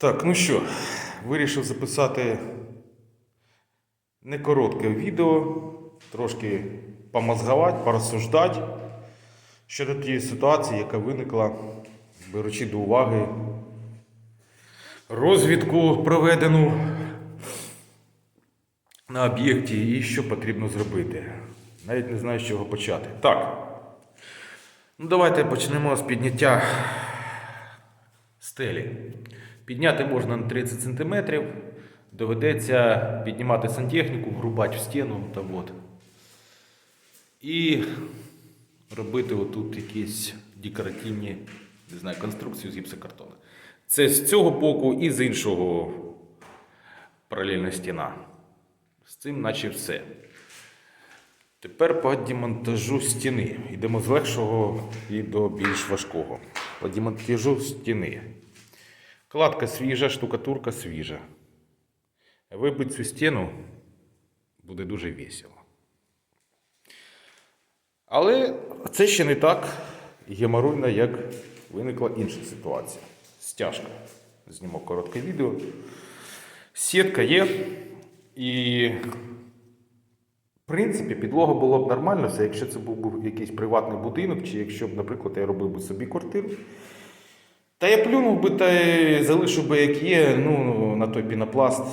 Так, ну що, вирішив записати не коротке відео, трошки помозгувати, порозсуждати щодо тієї ситуації, яка виникла, беручи до уваги розвідку проведену на об'єкті і що потрібно зробити. Навіть не знаю, з чого почати. Так. Ну, давайте почнемо з підняття стелі. Підняти можна на 30 см, доведеться піднімати сантехніку, врубати в стіну та от. І робити отут якісь декоративні не знаю, конструкції з гіпсокартону. Це з цього боку і з іншого паралельна стіна. З цим наче все. Тепер по демонтажу стіни. Йдемо з легшого і до більш важкого. По демонтажу стіни. Кладка свіжа, штукатурка свіжа. Вибити цю стіну буде дуже весело. Але це ще не так геморойно, як виникла інша ситуація. Стяжка. Зніму коротке відео. Сітка є. І в принципі, підлога було б нормально, все, якщо це був якийсь приватний будинок, чи якщо б, наприклад, я робив би собі квартиру. Та я плюнув би та залишив би, як є, ну, на той пінопласт.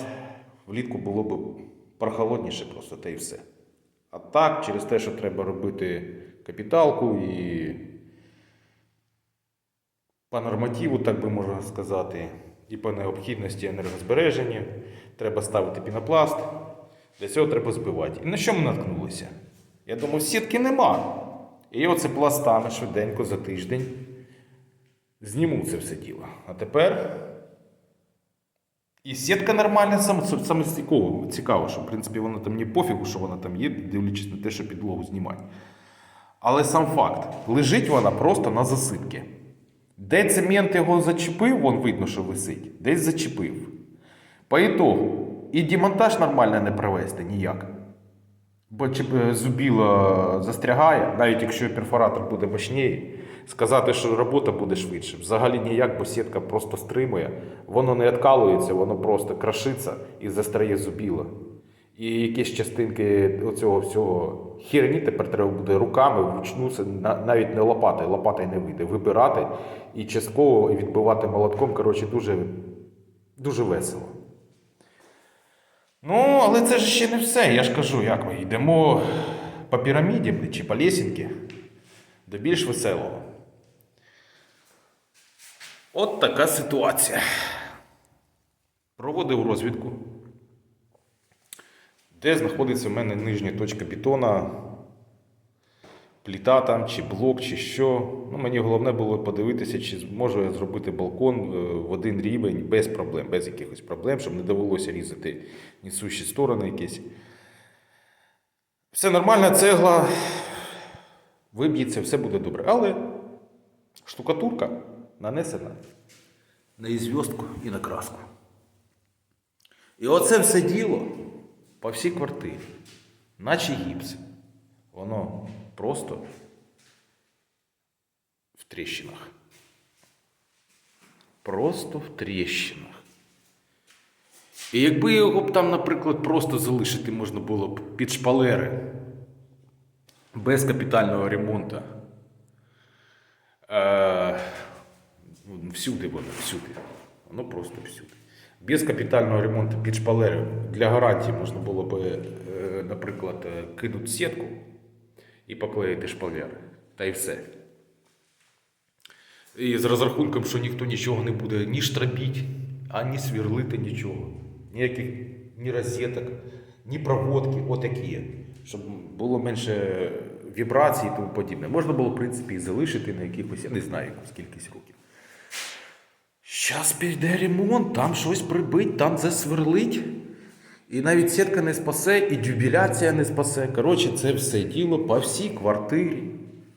Влітку було б прохолодніше просто, та й все. А так, через те, що треба робити капіталку і по нормативу, так би можна сказати, і по необхідності енергозбереження, треба ставити пінопласт. Для цього треба збивати. І на що ми наткнулися? Я думав, сітки нема. І оце пластами швиденько за тиждень зніму це все діло. А тепер. І сітка нормальна, саме, цікаво, цікаво, що в принципі вона там не пофігу, що вона там є, дивлячись на те, що підлогу знімати. Але сам факт, лежить вона просто на засипки. Де цемент його зачепив, вон видно, що висить, десь зачепив. По ітогу, і демонтаж нормально не провести ніяк. Бо зубіло застрягає, навіть якщо перфоратор буде мощніше, сказати, що робота буде швидше. Взагалі ніяк, бо сітка просто стримує, воно не відкалується, воно просто крашиться і застряє зубіло. І якісь частинки оцього всього херні тепер треба буде руками вручну, навіть не лопатою, лопатою не вийде, вибирати і частково відбивати молотком. Коротше, дуже, дуже весело. Ну, але це ж ще не все. Я ж кажу, як ми йдемо по піраміді чи по лесінки до більш веселого. От така ситуація. Проводив розвідку, де знаходиться в мене нижня точка бетона, пліта там, чи блок, чи що. Ну, мені головне було подивитися, чи зможу я зробити балкон е, в один рівень без проблем, без якихось проблем, щоб не довелося різати несущі сторони якісь. Все нормально, цегла виб'ється, все буде добре. Але штукатурка нанесена на ізв'язку і на краску. І оце все діло по всій квартирі, наче гіпс. Воно просто в тріщинах. Просто в тріщинах. І якби його б там, наприклад, просто залишити можна було б під шпалери без капітального ремонту. Всюди воно, всюди. Воно просто всюди. Без капітального ремонту під шпалери для гарантії можна було б, е, наприклад, е, кинути сітку і поклеїти шпалери. Та й все. І з розрахунком, що ніхто нічого не буде ні штробіть, ані свірлити нічого. Ніяких ні розеток, ні проводки, отакі. Щоб було менше вібрацій і тому подібне. Можна було, в принципі, і залишити на якихось, я не знаю, якусь кількість років. Щас піде ремонт, там щось прибить, там засверлить. І навіть сітка не спасе, і дюбіляція не спасе. Коротше, це все діло по всій квартирі.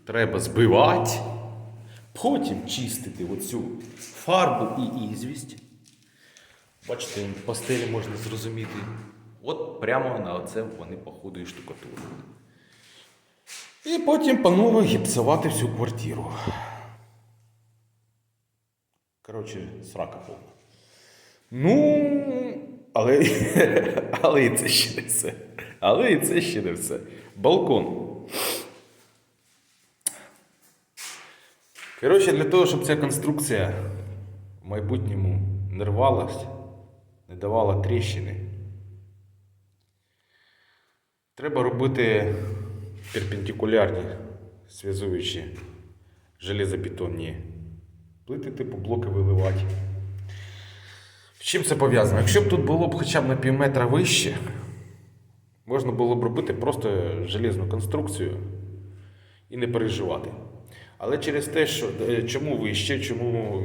Треба збивати, потім чистити оцю фарбу і ізвість. Бачите, по стелі можна зрозуміти. От прямо на оце вони походу і штукатурили. І потім панове гіпсувати всю квартиру. Коротше, срака повна. Ну, але, але і це ще не все. Але і це ще не все. Балкон. Коротше, для того, щоб ця конструкція в майбутньому не рвалась, не давала тріщини, треба робити перпендикулярні зв'язуючі железобетонні плити, типу блоки виливати. З чим це пов'язано? Якщо б тут було б хоча б на пів метра вище, можна було б робити просто железну конструкцію і не переживати. Але через те, що е, чому вище, чому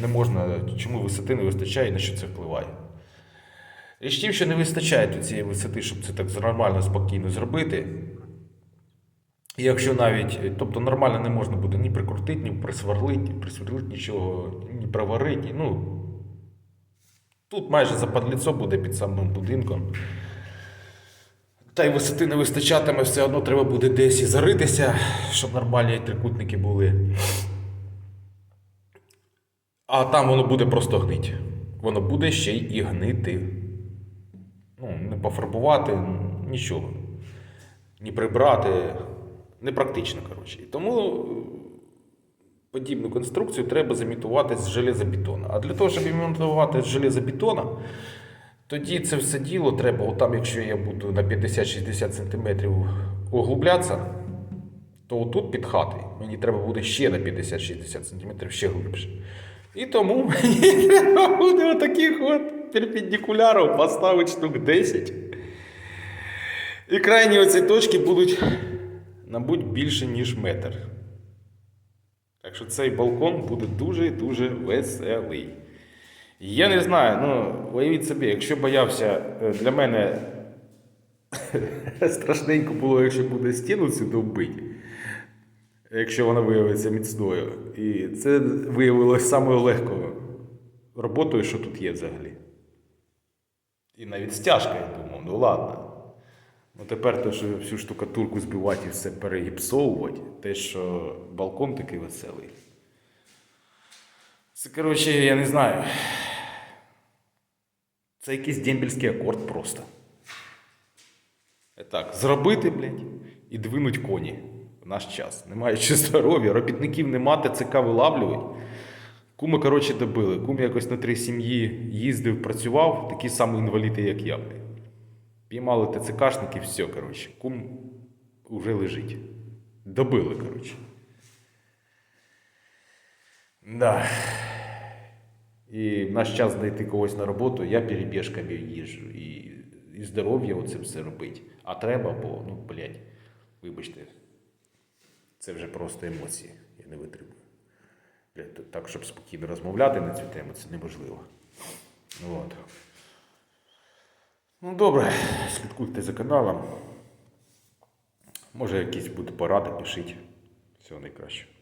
не, можна, чому висоти не вистачає і на що це впливає. Річ тим, що не вистачає тут цієї висоти, щоб це так нормально, спокійно зробити. Якщо навіть, е, тобто нормально не можна буде ні прикрутити, ні присверлити, присверлити нічого, ні проварити. Ну, тут майже западліцо буде під самим будинком. Та й висоти не вистачатиме, все одно треба буде десь і заритися, щоб нормальні трикутники були. А там воно буде просто гнить. Воно буде ще й і гнити. Ну, не пофарбувати, нічого. Ні прибрати. Непрактично, коротше. І тому е, подібну конструкцію треба замітувати з железобетону. А для того, щоб імітувати з железобетона, тоді це все діло треба, отам, якщо я буду на 50-60 см углублятися, то отут під хатою мені треба буде ще на 50-60 см ще глибше. І тому мені треба буде отаких от перпендикулярів поставити штук 10. І крайні оці точки будуть, мабуть, більше, ніж метр. Так що цей балкон буде дуже-дуже веселий. Я не знаю, ну, уявіть собі, якщо боявся, е, для мене страшненько було, якщо буде стіну цю довбити, якщо вона виявиться міцною. І це виявилось самою легкою роботою, що тут є взагалі. І навіть стяжка, я думав, ну ладно. Ну тепер то, що всю штукатурку збивати і все перегіпсовувати, те, що балкон такий веселий. Це, коротше, я не знаю. Це якийсь дембельський акорд просто. Так, зробити, блядь, і двинуть коні в наш час. Немає ще здоров'я, робітників нема, ТЦК вилавлюють. Куми, коротше, добили. Кум якось на три сім'ї їздив, працював, такі самі інваліди, як я. Піймали ТЦКшників, все, коротше. Кум уже лежить. Добили, коротше. Да. І наш час знайти когось на роботу, я перебіжками їжджу. І, і здоров'я оце все робить. А треба, бо, ну, блядь, вибачте, це вже просто емоції. Я не витримую. Блядь, так, щоб спокійно розмовляти на цю тему, це неможливо. От. Ну, добре, слідкуйте за каналом. Може, якісь будуть поради, пишіть. Всього найкращого.